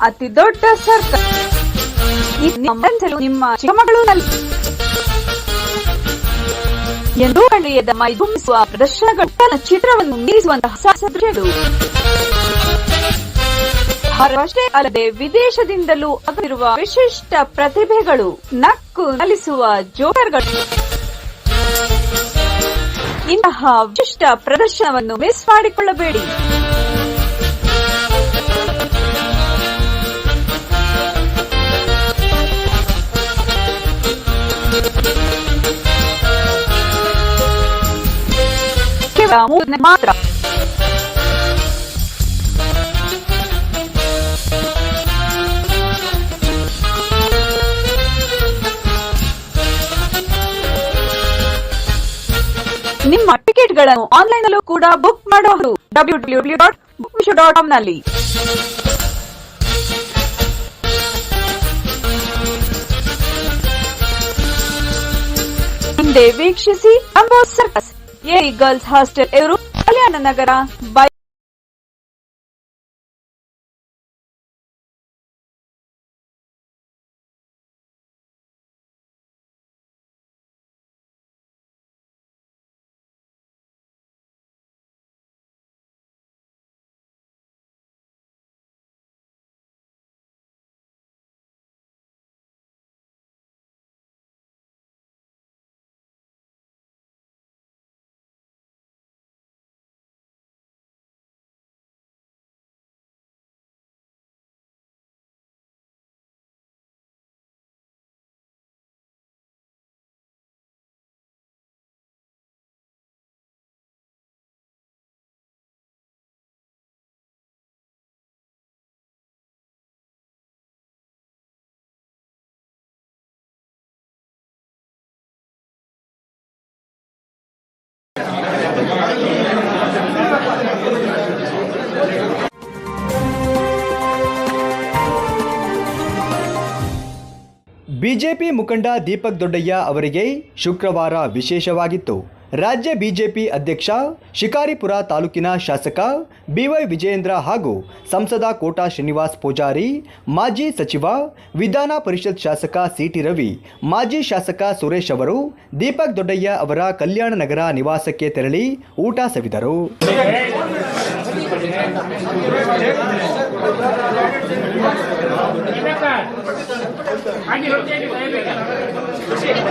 ಅತಿ ದೊಡ್ಡ ಸರ್ಕಾರ ಈ ನಿಮ್ಮ ಚಿಕ್ಕಮಗಳೂರಿನಲ್ಲಿ ಎಂದು ಕಂಡಿಯದ ಮೈದುಂಬಿಸುವ ಪ್ರದರ್ಶನಗಳು ತನ್ನ ಚಿತ್ರವನ್ನು ಮೀರಿಸುವಂತಹ ಸದೃಶ್ಯಗಳು ಅಷ್ಟೇ ಅಲ್ಲದೆ ವಿದೇಶದಿಂದಲೂ ಆಗಿರುವ ವಿಶಿಷ್ಟ ಪ್ರತಿಭೆಗಳು ನಕ್ಕು ನಲಿಸುವ ಜೋಕರ್ಗಳು. ಇಂತಹ ವಿಶಿಷ್ಟ ಪ್ರದರ್ಶನವನ್ನು ಮಿಸ್ ಮಾಡಿಕೊಳ್ಳಬೇಡಿ. ದಿನ ಮಾತ್ರ ನಿಮ್ಮ ಟಿಕೆಟ್ಗಳನ್ನು ಆನ್ಲೈನ್ ಅಲ್ಲೂ ಕೂಡ ಬುಕ್ ಮಾಡಬಹುದು. W W dot book dot ಕಾಮ್ನಲ್ಲಿ. ವೀಕ್ಷಿಸಿ, ಅಂಬೋ ಸರ್ಕಸ್. ಎ ಗರ್ಲ್ಸ್ ಹಾಸ್ಟೆಲ್ ಎದುರು ಕಲ್ಯಾಣ ನಗರ ಬಿಜೆಪಿ ಮುಖಂಡ ದೀಪಕ್ ದೊಡ್ಡಯ್ಯ ಅವರಿಗೆ ಶುಕ್ರವಾರ ವಿಶೇಷವಾಗಿತ್ತು. ರಾಜ್ಯ ಬಿಜೆಪಿ ಅಧ್ಯಕ್ಷ, ಶಿಕಾರಿಪುರ ತಾಲೂಕಿನ ಶಾಸಕ ಬಿವೈ ವಿಜಯೇಂದ್ರ ಹಾಗೂ ಸಂಸದ ಕೋಟಾ ಶ್ರೀನಿವಾಸ್ ಪೂಜಾರಿ, ಮಾಜಿ ಸಚಿವ, ವಿಧಾನ ಪರಿಷತ್ ಶಾಸಕ ಸಿಟಿ ರವಿ, ಮಾಜಿ ಶಾಸಕ ಸುರೇಶ್ ಅವರು, ದೀಪಕ್ ದೊಡ್ಡಯ್ಯ ಅವರ ಕಲ್ಯಾಣ ನಗರ ನಿವಾಸಕ್ಕೆ ತೆರಳಿ ಊಟ ಸವಿದರು. Gracias.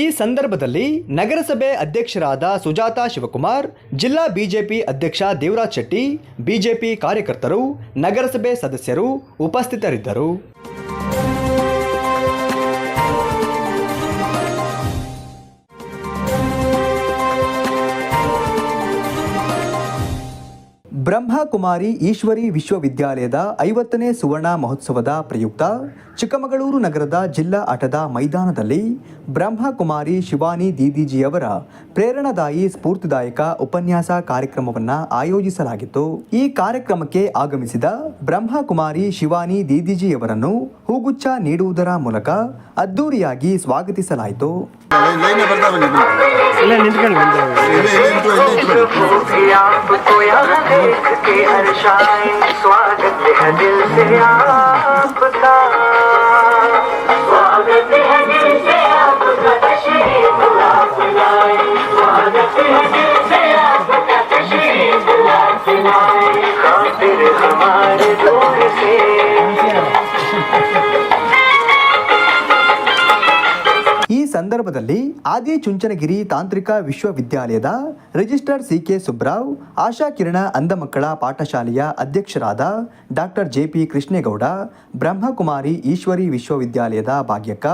ಈ ಸಂದರ್ಭದಲ್ಲಿ ನಗರಸಭೆ ಅಧ್ಯಕ್ಷರಾದ ಸುಜಾತಾ ಶಿವಕುಮಾರ್, ಜಿಲ್ಲಾ ಬಿಜೆಪಿ ಅಧ್ಯಕ್ಷ ದೇವರಾಜ್ ಶೆಟ್ಟಿ, ಬಿಜೆಪಿ ಕಾರ್ಯಕರ್ತರು, ನಗರಸಭೆ ಸದಸ್ಯರು ಉಪಸ್ಥಿತರಿದ್ದರು. ಬ್ರಹ್ಮಕುಮಾರಿ ಈಶ್ವರಿ ವಿಶ್ವವಿದ್ಯಾಲಯದ ಐವತ್ತನೇ ಸುವರ್ಣ ಮಹೋತ್ಸವದ ಪ್ರಯುಕ್ತ ಚಿಕ್ಕಮಗಳೂರು ನಗರದ ಜಿಲ್ಲಾ ಆಟದ ಮೈದಾನದಲ್ಲಿ ಬ್ರಹ್ಮಕುಮಾರಿ ಶಿವಾನಿ ದೀದಿಜಿಯವರ ಪ್ರೇರಣಾದಾಯಿ ಸ್ಫೂರ್ತಿದಾಯಕ ಉಪನ್ಯಾಸ ಕಾರ್ಯಕ್ರಮವನ್ನು ಆಯೋಜಿಸಲಾಗಿತ್ತು. ಈ ಕಾರ್ಯಕ್ರಮಕ್ಕೆ ಆಗಮಿಸಿದ ಬ್ರಹ್ಮಕುಮಾರಿ ಶಿವಾನಿ ದೀದಿಜಿಯವರನ್ನು ಹೂಗುಚ್ಛ ನೀಡುವುದರ ಮೂಲಕ ಅದ್ದೂರಿಯಾಗಿ ಸ್ವಾಗತಿಸಲಾಯಿತು. के हर शाइन स्वागत है दिल से आपका स्वागत है दिल से आपका तशरीफ लाए स्वागत है दिल से आपका तशरीफ लाए खातिर हमारे दूर से ಸಂದರ್ಭದಲ್ಲಿ ಆದಿ ಚುಂಚನಗಿರಿ ತಾಂತ್ರಿಕ ವಿಶ್ವವಿದ್ಯಾಲಯದ registrar C K Subrao, Asha Kirana ಅಂಧ ಮಕ್ಕಳ ಪಾಠಶಾಲೆಯ ಅಧ್ಯಕ್ಷರಾದ ಡಾಕ್ಟರ್ ಜೆಪಿ ಕೃಷ್ಣೇಗೌಡ, ಬ್ರಹ್ಮಕುಮಾರಿ ಈಶ್ವರಿ ವಿಶ್ವವಿದ್ಯಾಲಯದ ಭಾಗ್ಯಕ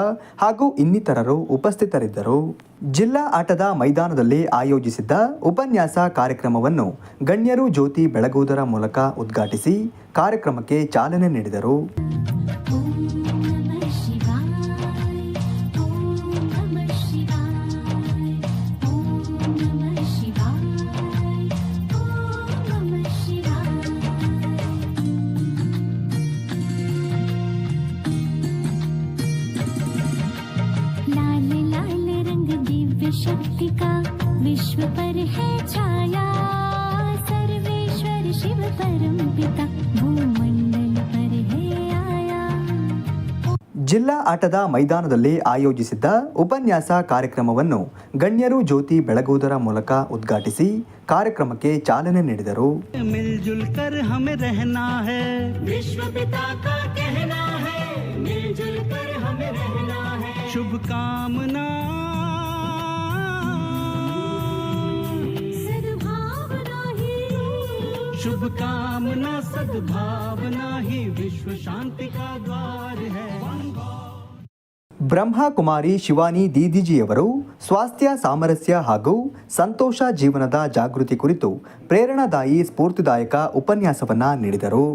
ಹಾಗೂ ಇನ್ನಿತರರು ಉಪಸ್ಥಿತರಿದ್ದರು. ಜಿಲ್ಲಾ ಆಟದ ಮೈದಾನದಲ್ಲಿ ಆಯೋಜಿಸಿದ್ದ ಉಪನ್ಯಾಸ ಕಾರ್ಯಕ್ರಮವನ್ನು ಗಣ್ಯರು ಜ್ಯೋತಿ ಬೆಳಗುವುದರ ಮೂಲಕ ಉದ್ಘಾಟಿಸಿ ಕಾರ್ಯಕ್ರಮಕ್ಕೆ ಚಾಲನೆ ನೀಡಿದರು. शक्ति का विश्व पर है छाया सर्वेश्वर शिव परम पिता भूमंडल पर है आया ಜಿಲ್ಲಾ ಆಟದ ಮೈದಾನದಲ್ಲಿ ಆಯೋಜಿಸಿದ್ದ ಉಪನ್ಯಾಸ ಕಾರ್ಯಕ್ರಮವನ್ನು ಗಣ್ಯರು ಜ್ಯೋತಿ ಬೆಳಗುವುದರ ಮೂಲಕ ಉದ್ಘಾಟಿಸಿ ಕಾರ್ಯಕ್ರಮಕ್ಕೆ ಚಾಲನೆ ನೀಡಿದರು मिलजुल कर हमें रहना है विश्व पिता का कहना है मिलजुल कर हमें रहना है शुभकामना सद्भावना शुभकामना सद्भावना ही विश्व शांति का द्वार है ಬ್ರಹ್ಮಕುಮಾರಿ ಶಿವಾನಿ ದೀದಿಜಿಯವರು ಸ್ವಾಸ್ಥ್ಯ ಸಾಮರಸ್ಯ ಹಾಗೂ ಸಂತೋಷ ಜೀವನದ ಜಾಗೃತಿ ಕುರಿತು ಪ್ರೇರಣಾದಾಯಿ ಸ್ಫೂರ್ತಿದಾಯಕ ಉಪನ್ಯಾಸವನ್ನ ನೀಡಿದರು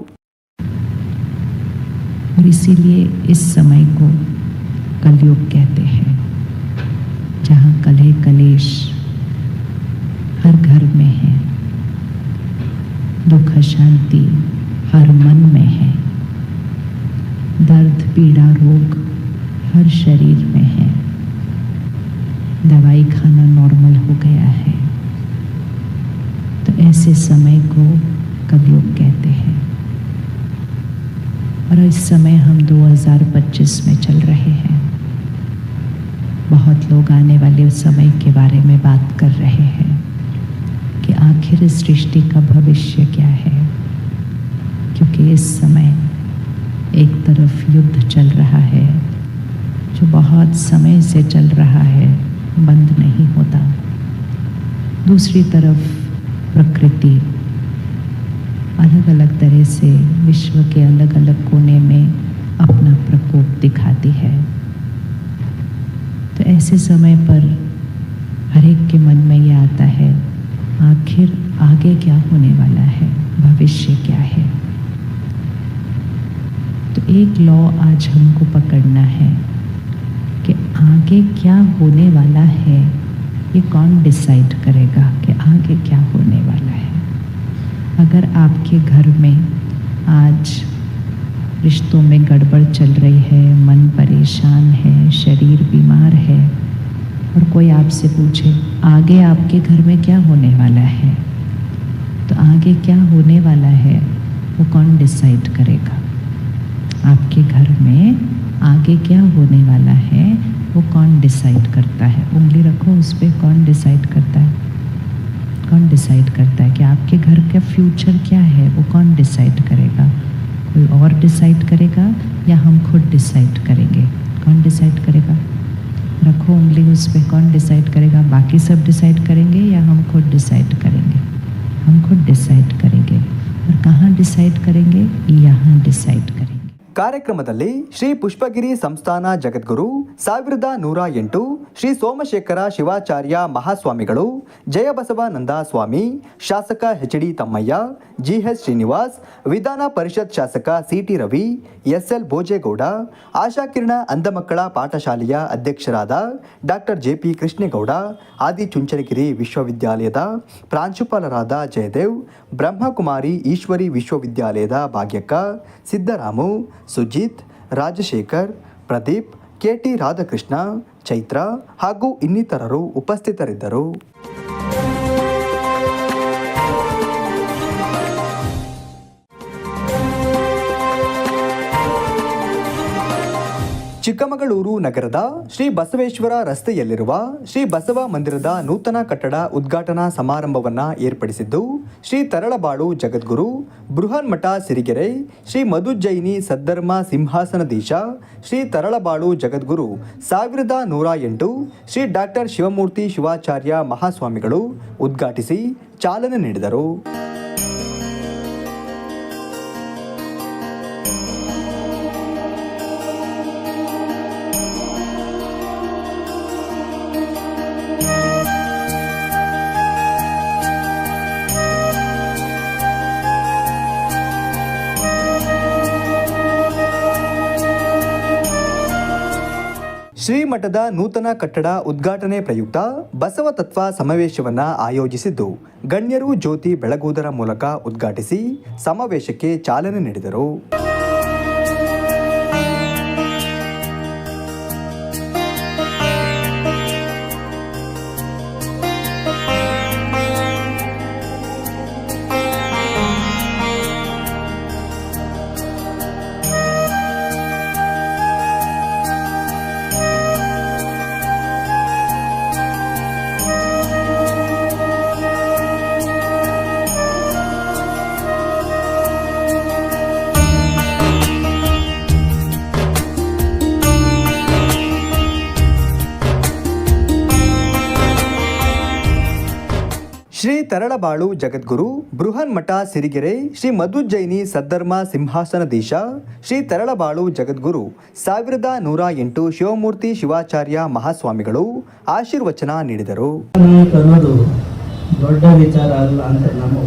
और इसीलिए इस समय को कलयुग कहते हैं जहाँ कलह कलेश दुख शांति हर मन में है। दर्द पीड़ा रोग हर शरीर में है दवाई खाना नॉर्मल हो गया है तो ऐसे समय को कलयुग कहते हैं और इस समय हम 2025 में चल रहे हैं बहुत लोग आने वाले समय के बारे में बात कर रहे हैं कि आखिर सृष्टि का भविष्य क्या है? क्योंकि इस समय एक तरफ़ युद्ध चल रहा है, जो बहुत समय से चल रहा है, बंद नहीं होता। दूसरी तरफ़ प्रकृति अलग अलग तरह से विश्व के अलग अलग कोने में अपना प्रकोप दिखाती है। तो ऐसे समय पर हर एक के मन में ये आता है आखिर आगे क्या होने वाला है? भविष्य क्या है? तो एक लॉ आज हमको पकड़ना है कि आगे क्या होने वाला है, ये कौन डिसाइड करेगा कि आगे क्या होने वाला है? अगर आपके घर में आज रिश्तों में गड़बड़ चल रही है, मन परेशान है, शरीर बीमार है और कोई आपसे पूछे, आगे आपके घर में क्या होने वाला है? तो आगे क्या होने वाला है, वो कौन डिसाइड करेगा? आपके घर में आगे क्या होने वाला है, वो कौन डिसाइड करता है? उंगली रखो, उस पर कौन डिसाइड करता है? कौन डिसाइड करता है कि आपके घर का फ्यूचर क्या है, वो कौन डिसाइड करेगा? कोई और डिसाइड करेगा या हम खुद डिसाइड करेंगे? कौन डिसाइड करेगा? रखो, उंगली उस पर कौन डिसाइड करेगा? बाकी सब डिसाइड करेंगे या हम खुद डिसाइड करेंगे? हम खुद डिसाइड करेंगे। और कहाँ डिसाइड करेंगे? यहाँ डिसाइड करेंगे। ಕಾರ್ಯಕ್ರಮದಲ್ಲಿ ಶ್ರೀ ಪುಷ್ಪಗಿರಿ ಸಂಸ್ಥಾನ ಜಗದ್ಗುರು ಸಾವಿರದ ನೂರ ಎಂಟು, ಶ್ರೀ ಸೋಮಶೇಖರ ಶಿವಾಚಾರ್ಯ ಮಹಾಸ್ವಾಮಿಗಳು, ಜಯಬಸವಾನಂದ ಸ್ವಾಮಿ, ಶಾಸಕ H D Thammaiah G S Srinivas, ವಿಧಾನ ಪರಿಷತ್ ಶಾಸಕ C T Ravi S L Bhojegowda, Ashakirana ಅಂಧಮಕ್ಕಳ ಪಾಠಶಾಲೆಯ ಅಧ್ಯಕ್ಷರಾದ ಡಾಕ್ಟರ್ ಜೆಪಿ ಕೃಷ್ಣೇಗೌಡ, ಆದಿಚುಂಚನಗಿರಿ ವಿಶ್ವವಿದ್ಯಾಲಯದ ಪ್ರಾಂಶುಪಾಲರಾದ ಜಯದೇವ್ ಬ್ರಹ್ಮಕುಮಾರಿ ಈಶ್ವರಿ ವಿಶ್ವವಿದ್ಯಾಲಯದ ಭಾಗ್ಯಕ್ಕ ಸಿದ್ದರಾಮು ಸುಜಿತ್ ರಾಜಶೇಖರ್ ಪ್ರದೀಪ್ ಕೆಟಿ ರಾಧಾಕೃಷ್ಣ ಚೈತ್ರ ಹಾಗೂ ಇನ್ನಿತರರು ಉಪಸ್ಥಿತರಿದ್ದರು. ಚಿಕ್ಕಮಗಳೂರು ನಗರದ ಶ್ರೀ ಬಸವೇಶ್ವರ ರಸ್ತೆಯಲ್ಲಿರುವ ಶ್ರೀ ಬಸವ ಮಂದಿರದ ನೂತನ ಕಟ್ಟಡ ಉದ್ಘಾಟನಾ ಸಮಾರಂಭವನ್ನ ಏರ್ಪಡಿಸಿದ್ದು ಶ್ರೀ ತರಳಬಾಳು ಜಗದ್ಗುರು, ಬೃಹನ್ಮಠ ಸಿರಿಗೆರೆ, ಶ್ರೀ ಮಧುಜೈನಿ ಸದ್ಧರ್ಮ ಸಿಂಹಾಸನದೀಶ ಶ್ರೀ ತರಳಬಾಳು ಜಗದ್ಗುರು, ಸಾವಿರದ ನೂರ ಎಂಟು ಶ್ರೀ ಡಾಕ್ಟರ್ ಶಿವಮೂರ್ತಿ ಶಿವಾಚಾರ್ಯ ಮಹಾಸ್ವಾಮಿಗಳು ಉದ್ಘಾಟಿಸಿ ಚಾಲನೆ ನೀಡಿದರು. ಶ್ರೀಮಠದ ನೂತನ ಕಟ್ಟಡ ಉದ್ಘಾಟನೆ ಪ್ರಯುಕ್ತ ಬಸವ ತತ್ವ ಸಮಾವೇಶವನ್ನು ಆಯೋಜಿಸಿದ್ದು, ಗಣ್ಯರು ಜ್ಯೋತಿ ಬೆಳಗುವುದರ ಮೂಲಕ ಉದ್ಘಾಟಿಸಿ ಸಮಾವೇಶಕ್ಕೆ ಚಾಲನೆ ನೀಡಿದರು. ತರಳಬಾಳು ಜಗದ್ಗುರು, ಬೃಹನ್ಮಠ ಸಿರಿಗೆರೆ, ಶ್ರೀ ಮಧುಜೈನಿ ಸದ್ಧರ್ಮ ಸಿಂಹಾಸನದೀಶ ಶ್ರೀ ತರಳಬಾಳು ಜಗದ್ಗುರು, ಸಾವಿರದ ನೂರ ಎಂಟು ಶಿವಮೂರ್ತಿ ಶಿವಾಚಾರ್ಯ ಮಹಾಸ್ವಾಮಿಗಳು ಆಶೀರ್ವಚನ ನೀಡಿದರು. ದೊಡ್ಡ ವಿಚಾರ ಅಲ್ಲ ಅಂತ ನಮ್ಮ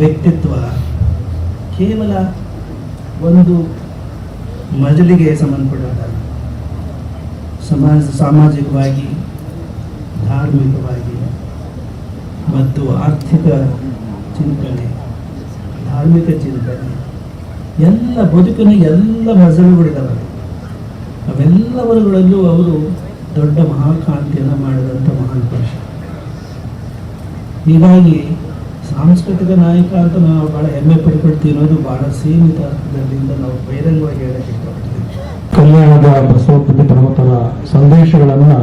ವ್ಯಕ್ತಿತ್ವ ಕೇವಲ ಒಂದು ಮಜಲಿಗೆ ಸಮಾಜ, ಸಾಮಾಜಿಕವಾಗಿ ಧಾರ್ಮಿಕವಾಗಿ ಮತ್ತು ಆರ್ಥಿಕ ಚಿಂತನೆ, ಧಾರ್ಮಿಕ ಚಿಂತನೆ, ಎಲ್ಲ ಬದುಕಿನ ಎಲ್ಲ ಮಜಲುಗಳಿದ್ದಾವೆ ಅವೆಲ್ಲವರುಗಳಲ್ಲೂ ಅವರು ದೊಡ್ಡ ಮಹಾಕಾಂತಿಯನ್ನು ಮಾಡಿದಂಥ ಮಹಾನ್ ಪುರುಷ. ಹೀಗಾಗಿ ಸಾಂಸ್ಕೃತಿಕ ನಾಯಕ ಅಂತ ನಾವು ಭಾಳ ಹೆಮ್ಮೆ ಪಡ್ಕೊಳ್ತೀವಿ ಅನ್ನೋದು ಭಾಳ ಸೀಮಿತ ಅರ್ಥದಲ್ಲಿಂದ ನಾವು ಬಹಿರಂಗವಾಗಿ ಹೇಳಕ್ಕೆ ಕಲ್ಯಾಣದ ಬಸವ ಪರ್ವತರ ಸಂದೇಶಗಳನ್ನ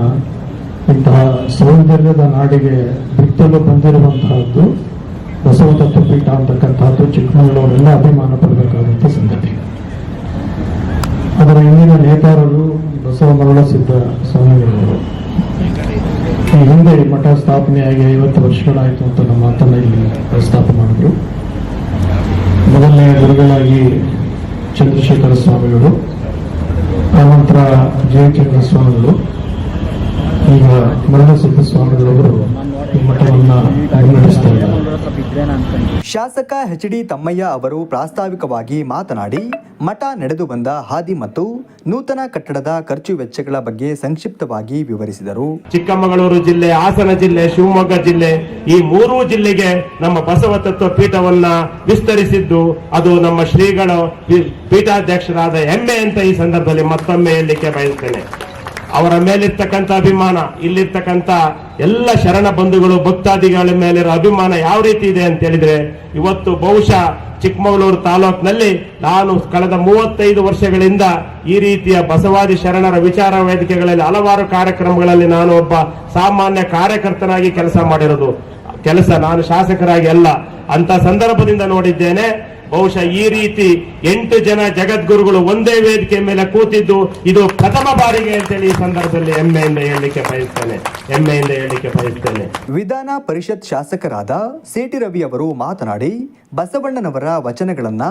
ಇಂತಹ ಸೌಂದರ್ಯದ ನಾಡಿಗೆ ಬಿತ್ತಲು ಬಂದಿರುವಂತಹದ್ದು ಬಸವ ತತ್ವಪೀಠ ಅಂತಕ್ಕಂಥದ್ದು ಚಿಕ್ಕಮಗಳೂರೆಲ್ಲ ಅಭಿಮಾನ ಪಡಬೇಕಾದಂಥ ಸಂಗತಿ. ಅದರ ಹಿಂದಿನ ನೇತಾರರು ಬಸವ ಮರಳ ಸಿದ್ಧ ಸ್ವಾಮಿಗಳವರು ಈ ಹಿಂದೆ ಮಠ ಸ್ಥಾಪನೆಯಾಗಿ ಐವತ್ತು ವರ್ಷಗಳಾಯಿತು ಅಂತ ನಮ್ಮ ಮಾತನ್ನ ಇಲ್ಲಿ ಪ್ರಸ್ತಾಪ ಮಾಡಿದ್ರು. ಮೊದಲನೇ ಗುರುಗಳಾಗಿ ಚಂದ್ರಶೇಖರ ಸ್ವಾಮಿಗಳು ಆನಂತರ ಜಯಚಂದ್ರ ಸ್ವಾಮಿಗಳು ಈಗ ಮಂಡಸಿದ್ದ ಸ್ವಾಮಿಗಳವರು ಇದ್ದಾರೆ. ಶಾಸಕ ಎಚ್ ಡಿ ತಮ್ಮಯ್ಯ ಅವರು ಪ್ರಾಸ್ತಾವಿಕವಾಗಿ ಮಾತನಾಡಿ ಮಠ ನಡೆದು ಬಂದ ಹಾದಿ ಮತ್ತು ನೂತನ ಕಟ್ಟಡದ ಖರ್ಚು ವೆಚ್ಚಗಳ ಬಗ್ಗೆ ಸಂಕ್ಷಿಪ್ತವಾಗಿ ವಿವರಿಸಿದರು. ಚಿಕ್ಕಮಗಳೂರು ಜಿಲ್ಲೆ ಹಾಸನ ಜಿಲ್ಲೆ ಶಿವಮೊಗ್ಗ ಜಿಲ್ಲೆ ಈ ಮೂರೂ ಜಿಲ್ಲೆಗೆ ನಮ್ಮ ಬಸವ ತತ್ವ ಪೀಠವನ್ನ ವಿಸ್ತರಿಸಿದ್ದು ಅದು ನಮ್ಮ ಶ್ರೀಗಳು ಪೀಠಾಧ್ಯಕ್ಷರಾದ ಹೆಮ್ಮೆ ಅಂತ ಈ ಸಂದರ್ಭದಲ್ಲಿ ಮತ್ತೊಮ್ಮೆ ಹೇಳಲಿಕ್ಕೆ ಬಯಸ್ತೇನೆ. ಅವರ ಮೇಲಿರ್ತಕ್ಕಂಥ ಅಭಿಮಾನ, ಇಲ್ಲಿರ್ತಕ್ಕಂಥ ಎಲ್ಲ ಶರಣ ಬಂಧುಗಳು, ಭಕ್ತಾದಿಗಳ ಮೇಲಿರೋ ಅಭಿಮಾನ ಯಾವ ರೀತಿ ಇದೆ ಅಂತ ಹೇಳಿದ್ರೆ, ಇವತ್ತು ಬಹುಶಃ ಚಿಕ್ಕಮಗಳೂರು ತಾಲೂಕಿನಲ್ಲಿ ನಾನು ಕಳೆದ ಮೂವತ್ತೈದು ವರ್ಷಗಳಿಂದ ಈ ರೀತಿಯ ಬಸವಾದಿ ಶರಣರ ವಿಚಾರ ವೇದಿಕೆಗಳಲ್ಲಿ ಹಲವಾರು ಕಾರ್ಯಕ್ರಮಗಳಲ್ಲಿ ನಾನು ಒಬ್ಬ ಸಾಮಾನ್ಯ ಕಾರ್ಯಕರ್ತನಾಗಿ ಕೆಲಸ ಮಾಡಿರೋದು. ಕೆಲಸ ನಾನು ಶಾಸಕರಾಗಿ ಅಲ್ಲ. ಅಂತ ಸಂದರ್ಭದಿಂದ ನೋಡಿದ್ದೇನೆ. ಬಹುಶಃ ಈ ರೀತಿ ಎಂಟು ಜನ ಜಗದ್ಗುರುಗಳು ಒಂದೇ ವೇದಿಕೆ ಮೇಲೆ ಕೂತಿದ್ದು ಇದು ಪ್ರಥಮ ಬಾರಿಗೆ ಅಂತೇಳಿ ಈ ಸಂದರ್ಭದಲ್ಲಿ ಹೆಮ್ಮೆಯಿಂದ ಹೇಳಲಿಕ್ಕೆ ಬಯಸ್ತೇನೆ. ಹೆಮ್ಮೆಯಿಂದ ಹೇಳಲಿಕ್ಕೆ ಬಯಸ್ತೇನೆ. ವಿಧಾನ ಪರಿಷತ್ ಶಾಸಕರಾದ ಸಿಟಿ ರವಿ ಅವರು ಮಾತನಾಡಿ ಬಸವಣ್ಣನವರ ವಚನಗಳನ್ನ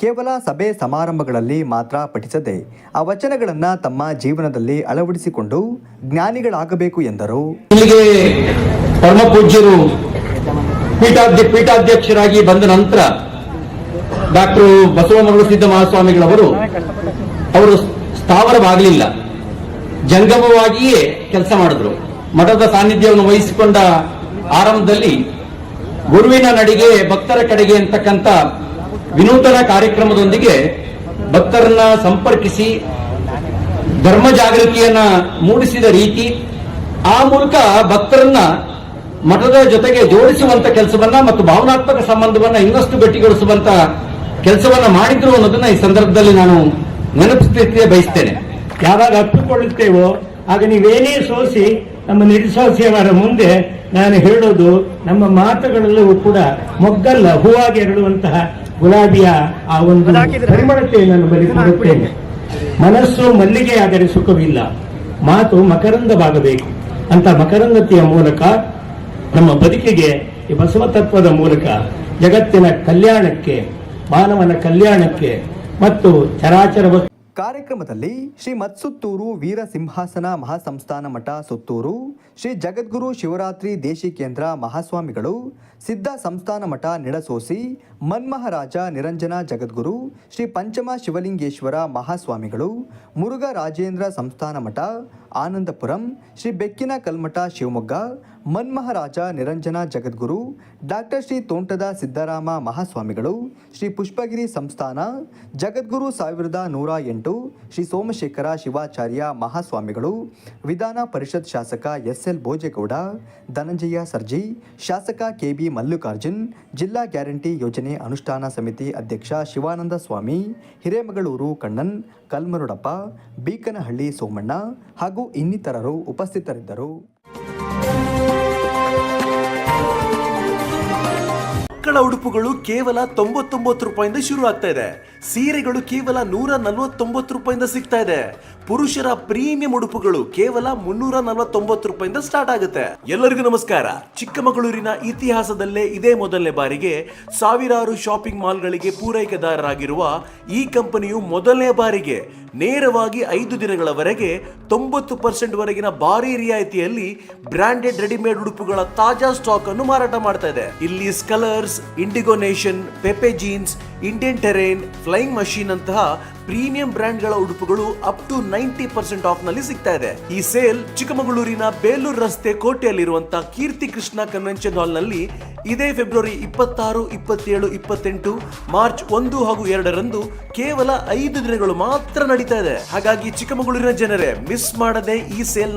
ಕೇವಲ ಸಭೆ ಸಮಾರಂಭಗಳಲ್ಲಿ ಮಾತ್ರ ಪಠಿಸದೆ ಆ ವಚನಗಳನ್ನ ತಮ್ಮ ಜೀವನದಲ್ಲಿ ಅಳವಡಿಸಿಕೊಂಡು ಜ್ಞಾನಿಗಳಾಗಬೇಕು ಎಂದರು. ಇಲ್ಲಿಗೆ ಪರಮ ಪೂಜ್ಯರು ಪೀಠಾಧ್ಯ ಪೀಠಾಧ್ಯಕ್ಷರಾಗಿ ಬಂದ ನಂತರ ಡಾಕ್ಟರ್ ಬಸವನಗರ ಸಿದ್ಧ ಮಹಾಸ್ವಾಮಿಗಳವರು ಅವರು ಸ್ಥಾವರವಾಗಲಿಲ್ಲ. ಜಂಗಮವಾಗಿಯೇ ಕೆಲಸ ಮಾಡಿದ್ರು. ಮಠದ ಸಾನ್ನಿಧ್ಯವನ್ನು ವಹಿಸಿಕೊಂಡ ಆರಂಭದಲ್ಲಿ ಗುರುವಿನ ನಡಿಗೆ, ಭಕ್ತರ ಕಡೆಗೆ ಅಂತಕ್ಕಂಥ ವಿನೂತನ ಕಾರ್ಯಕ್ರಮದೊಂದಿಗೆ ಭಕ್ತರನ್ನ ಸಂಪರ್ಕಿಸಿ ಧರ್ಮ ಜಾಗೃತಿಯನ್ನ ಮೂಡಿಸಿದ ರೀತಿ ಆ ಮೂಲಕ ಭಕ್ತರನ್ನ ಮಠದ ಜೊತೆಗೆ ಜೋಡಿಸುವಂತ ಕೆಲಸವನ್ನ ಮತ್ತು ಭಾವನಾತ್ಮಕ ಸಂಬಂಧವನ್ನ ಇನ್ನಷ್ಟು ಗಟ್ಟಿಗೊಳಿಸುವಂತ ಕೆಲಸವನ್ನ ಮಾಡಿದ್ರು ಅನ್ನೋದನ್ನ ಈ ಸಂದರ್ಭದಲ್ಲಿ ನಾನು ನೆನಪಿಸಲಿಕ್ಕೆ ಬಯಸ್ತೇನೆ. ಯಾವಾಗ ಅಪ್ಪಿಕೊಳ್ಳುತ್ತೇವೋ, ಆಗ ನೀವೇನೇ ಸೋಸಿ ನಮ್ಮ ನಿರ್ಸೋಸಿಯವರ ಮುಂದೆ ನಾನು ಹೇಳೋದು, ನಮ್ಮ ಮಾತುಗಳಲ್ಲೂ ಕೂಡ ಮೊಗ್ಗಲ್ಲ, ಹೂವಾಗಿ ಅರಳುವಂತಹ ಗುಲಾಬಿಯ ಆ ಒಂದು ಪರಿಮಳತೆ ನಾನು ಬಲಿ ಕೊಡುತ್ತೇನೆ. ಮನಸ್ಸು ಮಲ್ಲಿಗೆ ಆದರೆ ಸುಖವಿಲ್ಲ, ಮಾತು ಮಕರಂದವಾಗಬೇಕು. ಅಂತ ಮಕರಂದತೆಯ ಮೂಲಕ ನಮ್ಮ ಬದುಕಿಗೆ ಈ ಬಸವ ತತ್ವದ ಮೂಲಕ ಜಗತ್ತಿನ ಕಲ್ಯಾಣಕ್ಕೆ, ಮಾನವನ ಕಲ್ಯಾಣಕ್ಕೆ ಮತ್ತು ಚರಾಚರ ಕಾರ್ಯಕ್ರಮದಲ್ಲಿ ಶ್ರೀ ಮತ್ಸುತ್ತೂರು ವೀರ ಸಿಂಹಾಸನ ಮಹಾಸಂಸ್ಥಾನ ಮಠ ಸುತ್ತೂರು, ಶ್ರೀ ಜಗದ್ಗುರು ಶಿವರಾತ್ರಿ ದೇಶಿಕೇಂದ್ರ ಮಹಾಸ್ವಾಮಿಗಳು, ಸಿದ್ಧ ಸಂಸ್ಥಾನ ಮಠ ನಿಡಸೋಸಿ, ಮನ್ಮಹಾರಾಜ ನಿರಂಜನ ಜಗದ್ಗುರು, ಶ್ರೀ ಪಂಚಮ ಶಿವಲಿಂಗೇಶ್ವರ ಮಹಾಸ್ವಾಮಿಗಳು, ಮುರುಘ ರಾಜೇಂದ್ರ ಸಂಸ್ಥಾನ ಮಠ ಆನಂದಪುರಂ, ಶ್ರೀ ಬೆಕ್ಕಿನ ಕಲ್ಮಠ ಶಿವಮೊಗ್ಗ, ಮನ್ಮಹಾರಾಜ ನಿರಂಜನ ಜಗದ್ಗುರು, ಡಾಕ್ಟರ್ ಶ್ರೀ ತೋಂಟದ ಸಿದ್ದರಾಮ ಮಹಾಸ್ವಾಮಿಗಳು, ಶ್ರೀ ಪುಷ್ಪಗಿರಿ ಸಂಸ್ಥಾನ, ಜಗದ್ಗುರು ಸಾವಿರದ ನೂರ ಎಂಟು, ಶ್ರೀ ಸೋಮಶೇಖರ ಶಿವಾಚಾರ್ಯ ಮಹಾಸ್ವಾಮಿಗಳು, ವಿಧಾನ ಪರಿಷತ್ ಶಾಸಕ ಎಸ್ ಎಲ್ ಭೋಜೇಗೌಡ, ಧನಂಜಯ ಸರ್ಜಿ, ಶಾಸಕ ಕೆಬಿ ಮಲ್ಲಿಕಾರ್ಜುನ್, ಜಿಲ್ಲಾ ಗ್ಯಾರಂಟಿ ಯೋಜನೆ ಅನುಷ್ಠಾನ ಸಮಿತಿ ಅಧ್ಯಕ್ಷ ಶಿವಾನಂದ ಸ್ವಾಮಿ, ಹಿರೇಮಗಳೂರು ಕಣ್ಣನ್, ಕಲ್ಮರುಡಪ್ಪ, ಬೀಕನಹಳ್ಳಿ ಸೋಮಣ್ಣ ಹಾಗೂ ಇನ್ನಿತರರು ಉಪಸ್ಥಿತರಿದ್ದರು. ಮಕ್ಕಳ ಉಡುಪುಗಳು ಕೇವಲ ತೊಂಬತ್ತೊಂಬತ್ತು ರೂಪಾಯಿಂದ ಶುರು ಆಗ್ತಾ ಇದೆ. ಸೀರೆಗಳು ಕೇವಲ ನೂರ ನಲವತ್ತೊಂಬತ್ತು ರೂಪಾಯಿಂದ ಸಿಗ್ತಾ ಇದೆ. ಪುರುಷರ ಪ್ರೀಮಿಯಂ ಉಡುಪುಗಳು ಕೇವಲ ಮುನ್ನೂರ ನಲವತ್ತೊಂಬತ್ತು ರೂಪಾಯಿಂದ ಸ್ಟಾರ್ಟ್ ಆಗುತ್ತೆ. ಎಲ್ಲರಿಗೂ ನಮಸ್ಕಾರ. ಚಿಕ್ಕಮಗಳೂರಿನ ಇತಿಹಾಸದಲ್ಲೇ ಇದೇ ಮೊದಲನೇ ಬಾರಿಗೆ ಸಾವಿರಾರು ಶಾಪಿಂಗ್ ಮಾಲ್ಗಳಿಗೆ ಪೂರೈಕೆದಾರರಾಗಿರುವ ಈ ಕಂಪನಿಯು ಮೊದಲನೇ ಬಾರಿಗೆ ನೇರವಾಗಿ ಐದು ದಿನಗಳವರೆಗೆ ತೊಂಬತ್ತು ಪರ್ಸೆಂಟ್ ವರೆಗಿನ ಭಾರಿ ರಿಯಾಯಿತಿಯಲ್ಲಿ ಬ್ರಾಂಡೆಡ್ ರೆಡಿಮೇಡ್ ಉಡುಪುಗಳ ತಾಜಾ ಸ್ಟಾಕ್ ಅನ್ನು ಮಾರಾಟ ಮಾಡ್ತಾ ಇದೆ. ಇಲ್ಲಿ Scullers Indigo Nation Pepe Jeans, Indian Terrain Flying Machine ಅಂತಹ ಪ್ರೀಮಿಯಂ ಬ್ರ್ಯಾಂಡ್ಗಳ ಉಡುಪುಗಳು ಅಪ್ ಟು ನೈಂಟಿ ಪರ್ಸೆಂಟ್ ಆಫ್ನಲ್ಲಿ ಸಿಗ್ತಾ ಇದೆ. ಈ ಸೇಲ್ ಚಿಕ್ಕಮಗಳೂರಿನ ಬೇಲೂರು ರಸ್ತೆ ಕೋಟೆಯಲ್ಲಿರುವಂತಹ ಕೀರ್ತಿ ಕೃಷ್ಣ ಕನ್ವೆನ್ಷನ್ ಹಾಲ್ನಲ್ಲಿ ಇದೇ ಫೆಬ್ರವರಿ ಇಪ್ಪತ್ತಾರು, ಇಪ್ಪತ್ತೇಳು, ಇಪ್ಪತ್ತೆಂಟು, ಮಾರ್ಚ್ ಒಂದು ಹಾಗೂ ಎರಡರಂದು ಕೇವಲ ಐದು ದಿನಗಳು ಮಾತ್ರ ನಡೀತಾ ಇದೆ. ಹಾಗಾಗಿ ಚಿಕ್ಕಮಗಳೂರಿನ ಜನರೇ ಮಿಸ್ ಮಾಡದೆ ಈ ಸೇಲ್